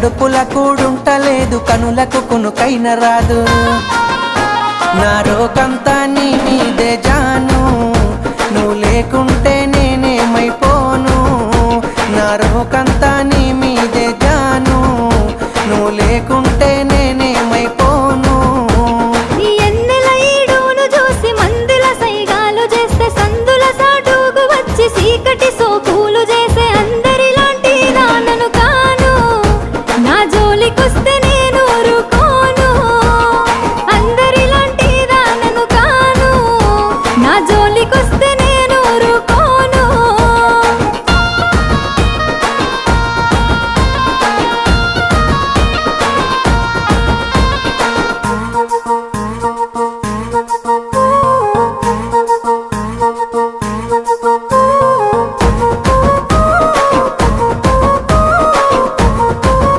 కడుపుల కూడుంటలేదు కనులకు కునుకైన రాదు. నా రోకంతా నీ మీదే జాను. నువ్వు లేకుంటే నేనేమైపోను. నా రోకంతా నీ మీదే జాను. నువ్వు లేకుంటే నేనేమైపో బయటికొస్తే నేను ఊరుకోను. అందరిలాంటి దానను కాను. నా జోలికొస్తే